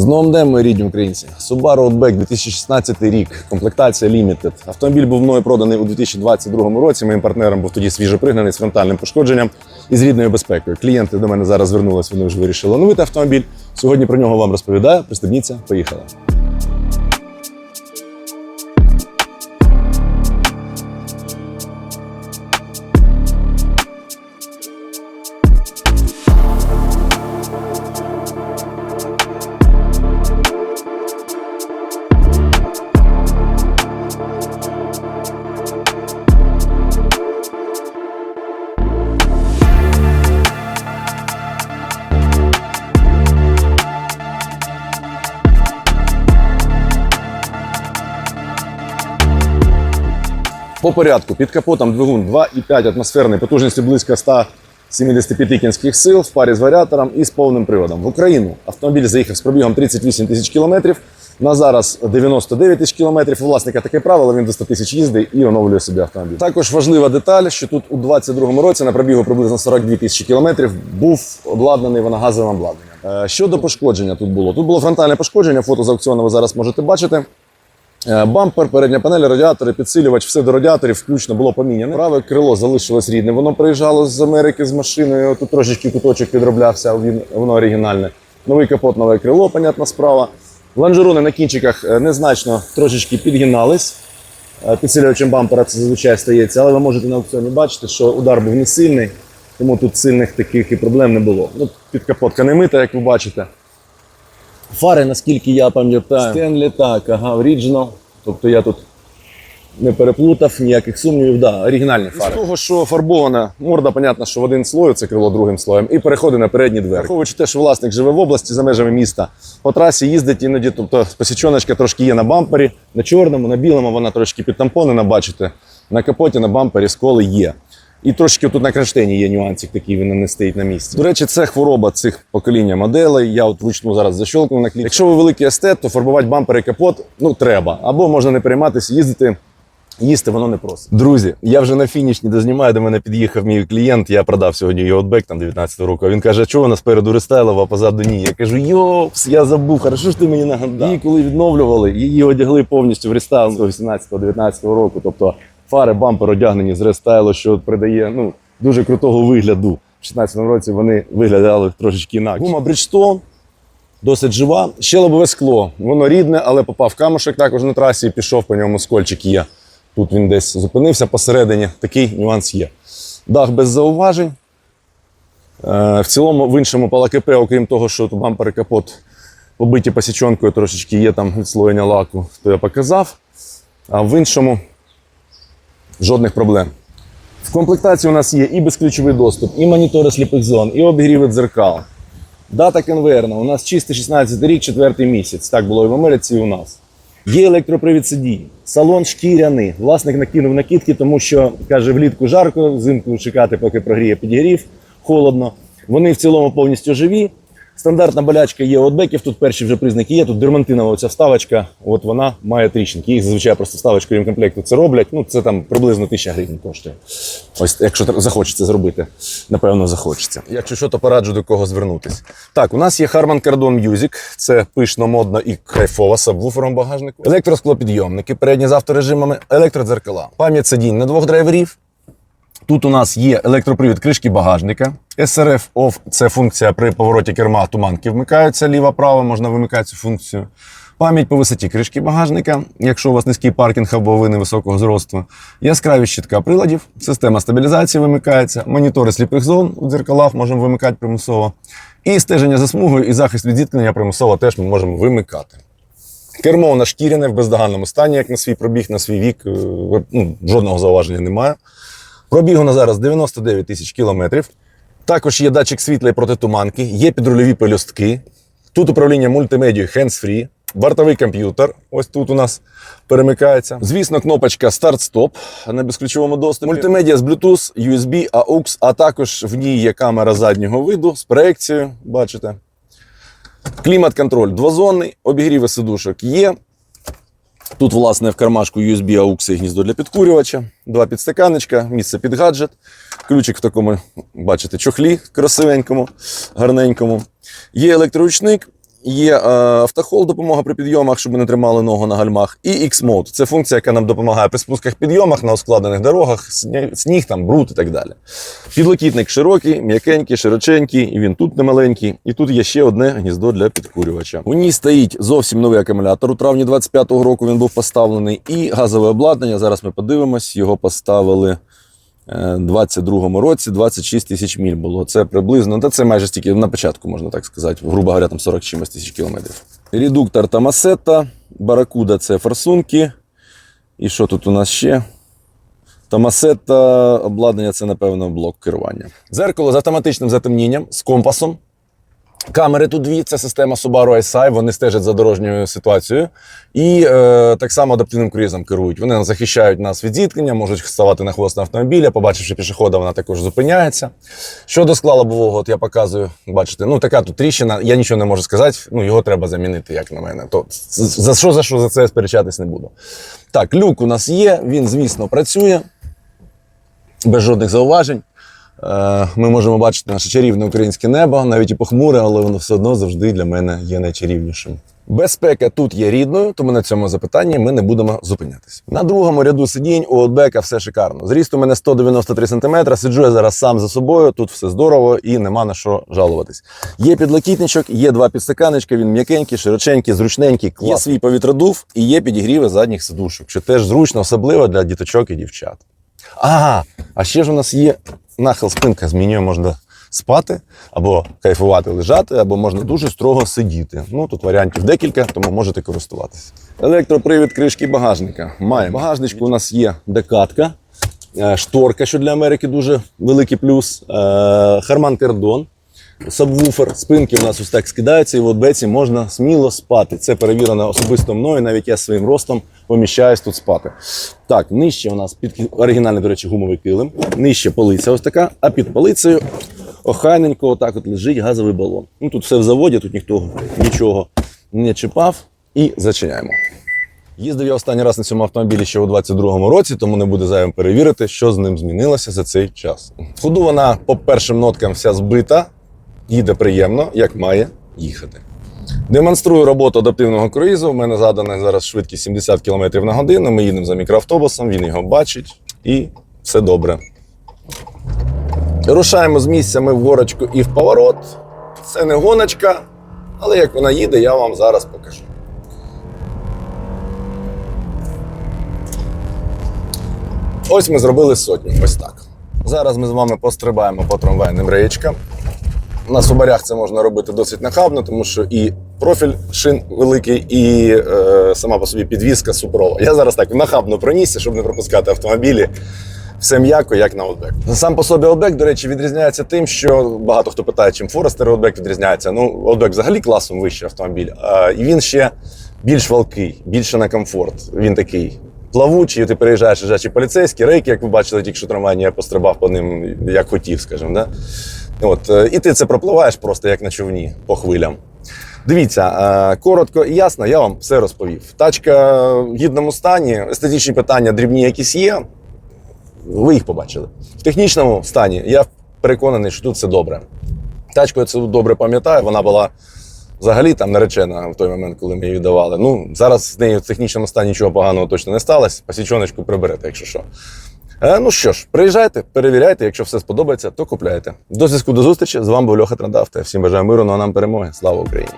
З новим днем, мої рідні українці. Subaru Outback 2016 рік, комплектація Limited. Автомобіль був мною проданий у 2022 році. Моїм партнером був тоді свіжопригнаний з фронтальним пошкодженням і з рідною безпекою. Клієнти до мене зараз звернулись, вони вже вирішили оновити автомобіль. Сьогодні про нього вам розповідаю. Пристебніться, поїхали. По порядку, під капотом двигун 2,5 атмосферний, потужністю близько 175 кінських сил в парі з варіатором і з повним приводом. В Україну автомобіль заїхав з пробігом 38 тисяч кілометрів. На зараз 99 тисяч кілометрів. У власника таке правило, він до 100 тисяч їздить і оновлює собі автомобіль. Також важлива деталь, що тут у 22 році на пробігу приблизно 42 тисячі кілометрів був обладнаний вона обладнанням. Е, Щодо пошкодження тут було. Тут було фронтальне пошкодження, фото з аукціону ви зараз можете бачити. Е, Бампер, передня панель, радіатори, підсилювач, все до радіаторів включно було поміняне. Праве крило залишилось рідне. Воно приїжджало з Америки з машиною. Тут трошечки куточок підроблявся, він, воно оригінальне. Новий капот, нове крило, понятна справа. Лонжерони на кінчиках е, незначно трошечки підгинались. Е, Підсилювачем бампера це зазвичай стається, але ви можете на аукціоні бачити, що удар був не сильний, тому тут сильних таких і проблем не було. Ну, підкапотка не мита, як ви бачите. Фари, наскільки я пам'ятаю. Стенлі, так, ага, Original. Тобто я тут не переплутав, ніяких сумнівів. Да, оригінальні фари. З того, що фарбована морда, понятно, що в один слой, це крило другим слоєм, і переходить на передні двері. Враховуючи те, що власник живе в області за межами міста, по трасі їздить іноді, тобто посічоночка трошки є на бампері, на чорному, на білому вона трошки підтампонена, бачите. На капоті, на бампері сколи є. І трошки тут на кронштейні є нюансик, такий він не стоїть на місці. До речі, це хвороба цих покоління моделей. Я от вручну зараз защелкнув на кліп. Якщо ви великий естет, то фарбувати бампер і капот ну треба. Або можна не перейматися, їздити. Їсти воно не просить. Друзі, я вже на фінішні дознімаю, до мене під'їхав мій клієнт. Я продав сьогодні його там 19 року. Він каже, чого у нас спереду рестайлова, а позаду ні. Я кажу, йопс, я забув, хорошо ж ти мені нагадав. Її коли відновлювали, її одягли повністю в рестайл 18-19 року. Тобто фари, бампер одягнені з рестайлу, що придає ну, дуже крутого вигляду. В 16 році вони виглядали трошечки інакше. Гума Bridgestone, досить жива. Ще лобове скло. Воно рідне, але попав камушек також на трасі і пішов по ньому скольчик є. Тут він десь зупинився посередині. Такий нюанс є. Дах без зауважень. Е, В цілому, в іншому палакепе, окрім того, що бампер і капот побиті посічонкою, трошечки є там відслоєння лаку, то я показав. А в іншому жодних проблем. В комплектації у нас є і безключовий доступ, і монітори сліпих зон, і обігріви дзеркал. Дата конверна. У нас чистий 16 рік, четвертий місяць. Так було і в Америці, і у нас. Є електропривід сидінь, салон шкіряний. Власник накинув накидки, тому що каже, влітку жарко, взимку чекати, поки прогріє підігрів, холодно. Вони в цілому повністю живі. Стандартна болячка є отбеків, тут перші вже признаки є. Тут дермантинова оця вставочка, от вона має тріщинки. Їх зазвичай просто вставочкою комплекту це роблять. Ну, це там приблизно 1000 гривень коштує. Ось, якщо захочеться зробити, напевно, захочеться. Якщо що, то пораджу до кого звернутися. Так, у нас є Harman Kardon Music. Це пишно, модно і кайфова з сабвуфером багажнику. Електросклопідйомники, передні з авторежимами, електродзеркала, пам'ять сидінь на двох драйверів. Тут у нас є електропривід кришки багажника. SRF OFF – це функція при повороті керма туманки вмикаються ліва-права, можна вимикати цю функцію. Пам'ять по висоті кришки багажника, якщо у вас низький паркінг або ви невисокого зросту. Яскраві щитка приладів, система стабілізації вимикається, монітори сліпих зон у дзеркалах можемо вимикати примусово. І стеження за смугою і захист від зіткнення примусово теж ми можемо вимикати. Кермо у нас шкіряне в бездоганному стані, як на свій пробіг, на свій вік. е, Ну, жодного зауваження немає. Пробігу на зараз 99 тисяч кілометрів. Також є датчик світла і протитуманки, є підрульові пелюстки. Тут управління мультимедією hands-free, бортовий комп'ютер. Ось тут у нас перемикається. Звісно, кнопочка старт-стоп на безключовому доступі. Мультимедіа з Bluetooth, USB, AUX, а також в ній є камера заднього виду з проекцією. Бачите. Клімат-контроль двозонний, обігріви сидушок є. Тут, власне, в кармашку USB AUX і гніздо для підкурювача, два підстаканечка, місце під гаджет, ключик в такому, бачите, чохлі красивенькому, гарненькому. Є електроручник, Є е, автохол, допомога при підйомах, щоб ми не тримали ногу на гальмах. І X-Mode. Це функція, яка нам допомагає при спусках підйомах на ускладнених дорогах, сні- сніг, там, бруд і так далі. Підлокітник широкий, м'якенький, широченький, і він тут немаленький. І тут є ще одне гніздо для підкурювача. У ній стоїть зовсім новий акумулятор. У травні 25-го року він був поставлений. І газове обладнання. Зараз ми подивимось, його поставили. Е, 22-му році 26 тисяч міль було. Це приблизно, та це майже стільки на початку, можна так сказати, грубо говоря, там 40 чимось тисяч кілометрів. Редуктор Тамасета, Баракуда це форсунки. І що тут у нас ще? Тамасета обладнання це, напевно, блок керування. Зеркало з автоматичним затемнінням, з компасом. Камери тут дві, це система Subaru ISI, вони стежать за дорожньою ситуацією. І е, так само адаптивним круїзом керують. Вони захищають нас від зіткнення, можуть ставати на хвост на автомобіля, побачивши пішохода, вона також зупиняється. Щодо скла лобового, от я показую, бачите, ну така тут тріщина, я нічого не можу сказати, ну його треба замінити, як на мене. То за що за що за це сперечатись не буду. Так, люк у нас є, він, звісно, працює без жодних зауважень. Е, Ми можемо бачити наше чарівне українське небо, навіть і похмуре, але воно все одно завжди для мене є найчарівнішим. Безпека тут є рідною, тому на цьому запитанні ми не будемо зупинятися. На другому ряду сидінь у Outback все шикарно. Зріст у мене 193 см, сиджу я зараз сам за собою, тут все здорово і нема на що жалуватись. Є підлокітничок, є два підстаканечка, він м'якенький, широченький, зручненький, клас. Є свій повітродув і є підігріви задніх сидушок, що теж зручно, особливо для діточок і дівчат. Ага, а ще ж у нас є нахил спинка. З меню можна спати або кайфувати, лежати, або можна дуже строго сидіти. Ну тут варіантів декілька, тому можете користуватися. Електропривід кришки багажника. Маємо. В багажничку у нас є декатка, е, шторка, що для Америки дуже великий плюс. е, Харман Кардон. Сабвуфер, спинки у нас ось так скидаються, і в отбеці можна сміло спати. Це перевірено особисто мною, навіть я своїм ростом поміщаюсь тут спати. Так, нижче у нас під оригінальний, до речі, гумовий килим. Нижче полиця ось така, а під полицею охайненько отак от лежить газовий балон. Ну тут все в заводі, тут ніхто нічого не чіпав. І зачиняємо. Їздив я останній раз на цьому автомобілі ще у 22-му році, тому не буде зайвим перевірити, що з ним змінилося за цей час. Ходу вона по першим ноткам вся збита, їде приємно, як має їхати. Демонструю роботу адаптивного круїзу. У мене задана зараз швидкість 70 км на годину. Ми їдемо за мікроавтобусом, він його бачить і все добре. Рушаємо з місця ми в горочку і в поворот. Це не гоночка, але як вона їде, я вам зараз покажу. Ось ми зробили сотню. Ось так. Зараз ми з вами пострибаємо по трамвайним реєчкам. На субарях це можна робити досить нахабно, тому що і профіль шин великий, і е, сама по собі підвізка супрова. Я зараз так нахабно пронісся, щоб не пропускати автомобілі. Все м'яко, як на Outback. Сам по собі Outback, до речі, відрізняється тим, що багато хто питає, чим Forester Outback відрізняється. Ну, Outback взагалі класом вищий автомобіль. А, і він ще більш валкий, більше на комфорт. Він такий плавучий, ти переїжджаєш лежачі поліцейські, рейки, як ви бачили, тільки що трамвайні, я пострибав по ним, як хотів, скажімо. Да? От, е, і ти це пропливаєш просто як на човні по хвилям. Дивіться, е, коротко і ясно, я вам все розповів. Тачка в гідному стані, естетичні питання дрібні якісь є. Ви їх побачили. В технічному стані я переконаний, що тут все добре. Тачку я це добре пам'ятаю, вона була взагалі там наречена в той момент, коли ми її віддавали. Ну, зараз з нею в технічному стані нічого поганого точно не сталося. Посічоночку приберете, якщо що. Е, ну що ж, приїжджайте, перевіряйте, якщо все сподобається, то купляйте. До зв'язку до зустрічі. З вами був Льоха Трандавте. Всім бажаю миру, ну а нам перемоги. Слава Україні!